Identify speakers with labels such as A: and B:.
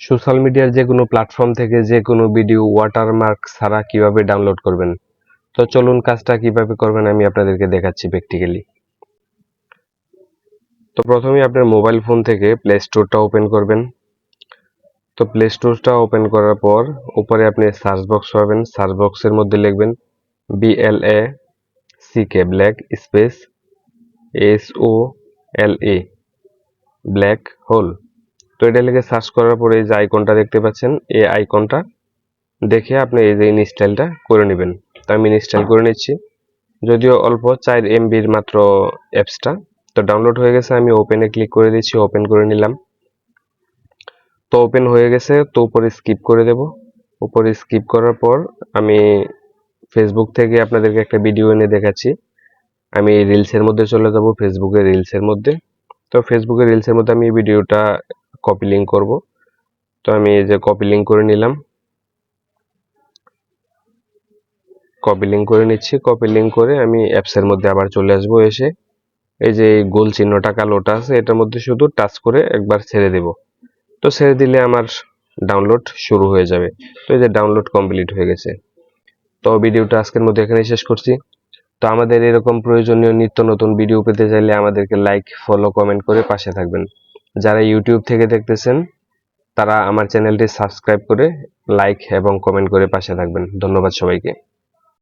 A: Social মিডিয়ার যে কোনো প্ল্যাটফর্ম থেকে যে কোনো ভিডিও ওয়াটারমার্ক ছাড়া কীভাবে ডাউনলোড করবেন? তো চলুন কাজটা কীভাবে করবেন আমি আপনাদেরকে দেখাচ্ছি প্র্যাকটিক্যালি তো প্রথমে আপনার মোবাইল ফোন থেকে প্লে স্টোরটা ওপেন করবেন। তো প্লে স্টোরটা ওপেন করার পর উপরে আপনি সার্চ বক্স পাবেন। সার্চ বক্সের মধ্যে লিখবেন B L A C K black space S O L A black hole তো এটা লিখে সার্চ করার পরে এই যে আইকনটা দেখতে পাচ্ছেন, এই আইকনটা দেখে আপনি এই যে ইনস্টলটা করে নেবেন। তো আমি ইনস্টল করে নিচ্ছি। যদিও অল্প, চার এমবির মাত্র অ্যাপসটা তো ডাউনলোড হয়ে গেছে, আমি ওপেনে ক্লিক করে দিচ্ছি ওপেন করে নিলাম। তো ওপেন হয়ে গেছে, তো উপরে স্কিপ করে দেব। উপরে স্কিপ করার পর আমি ফেসবুক থেকে আপনাদেরকে একটা ভিডিও এনে দেখাচ্ছি। আমি রিলসের মধ্যে চলে যাব ফেসবুকের রিলসের মধ্যে। তো ফেসবুকের রিলসের মধ্যে আমি ভিডিওটা কপি লিঙ্ক করব। তো আমি এই যে কপি লিঙ্ক করে নিলাম। কপি লিঙ্ক করে নিচ্ছি। কপি লিঙ্ক করে আমি অ্যাপসের মধ্যে আবার চলে আসব এসে। এই যে গোল চিহ্নটা কালোটা আছে, এটার মধ্যে শুধু টাচ করে একবার ছেড়ে দেব। তো ছেড়ে দিলে আমার ডাউনলোড শুরু হয়ে যাবে। তো এই যে ডাউনলোড কমপ্লিট হয়ে গেছে। তো ভিডিওটা আজকের মধ্যে এখানে শেষ করছি। তো আমাদের এরকম প্রয়োজনীয় নিত্য নতুন ভিডিও পেতে চাইলে আমাদেরকে লাইক ফলো কমেন্ট করে পাশে থাকবেন। যারা ইউটিউব থেকে দেখতেছেন, তারা আমার চ্যানেলটি সাবস্ক্রাইব করে লাইক এবং কমেন্ট করে পাশে থাকবেন। ধন্যবাদ সবাইকে।